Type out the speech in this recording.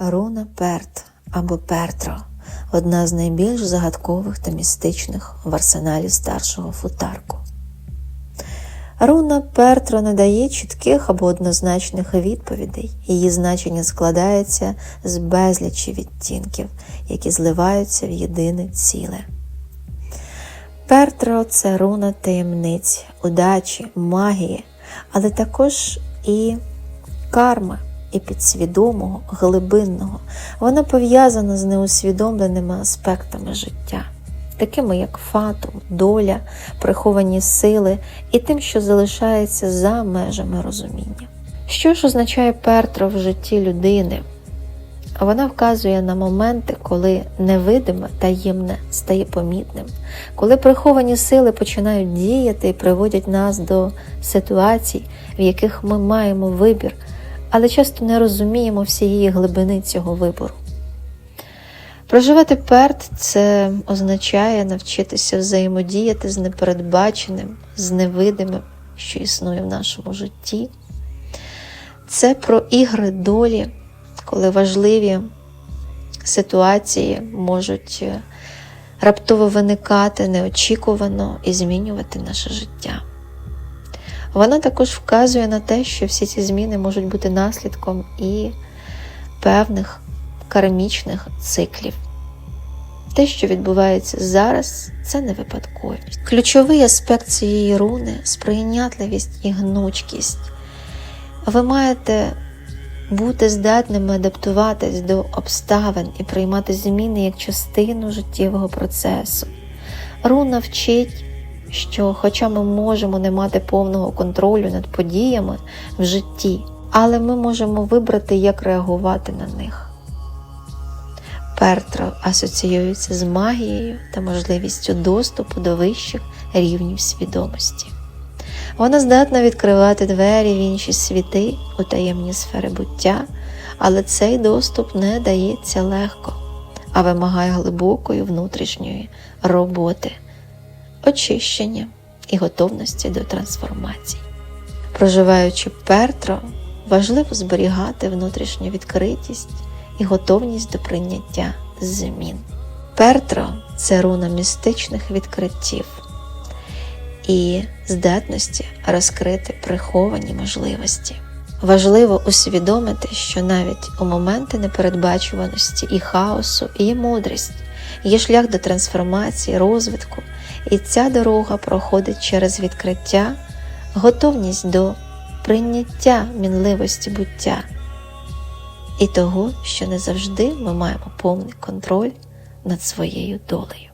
Руна Перт або Пертро одна з найбільш загадкових та містичних в арсеналі старшого футарку. Руна Пертро не дає чітких або однозначних відповідей. Її значення складається з безлічі відтінків, які зливаються в єдине ціле. Пертро це руна таємниць, удачі, магії, але також і карми, і підсвідомого, глибинного. Вона пов'язана з неусвідомленими аспектами життя, такими як фатум, доля, приховані сили і тим, що залишається за межами розуміння. Що ж означає Пертро в житті людини? Вона вказує на моменти, коли невидиме таємне стає помітним, коли приховані сили починають діяти і приводять нас до ситуацій, в яких ми маємо вибір, але часто не розуміємо всієї глибини цього вибору. Проживати перт це означає навчитися взаємодіяти з непередбаченим, з невидимим, що існує в нашому житті. Це про ігри долі, коли важливі ситуації можуть е, раптово виникати неочікувано і змінювати наше життя. Вона також вказує на те, що всі ці зміни можуть бути наслідком і певних кармічних циклів. Те, що відбувається зараз, це не випадковість. Ключовий аспект цієї руни сприйнятливість і гнучкість. Ви маєте бути здатними адаптуватись до обставин і приймати зміни як частину життєвого процесу. Руна вчить, що, хоча ми можемо не мати повного контролю над подіями в житті, але ми можемо вибрати, як реагувати на них. Пертро асоціюється з магією та можливістю доступу до вищих рівнів свідомості. Вона здатна відкривати двері в інші світи, у таємні сфери буття, але цей доступ не дається легко, а вимагає глибокої внутрішньої роботи, очищення і готовності до трансформацій. Проживаючи Пертро, важливо зберігати внутрішню відкритість і готовність до прийняття змін. Пертро це руна містичних відкриттів і здатності розкрити приховані можливості. Важливо усвідомити, що навіть у моменти непередбачуваності і хаосу є мудрість, є шлях до трансформації, розвитку, і ця дорога проходить через відкриття, готовність до прийняття мінливості буття і того, що не завжди ми маємо повний контроль над своєю долею.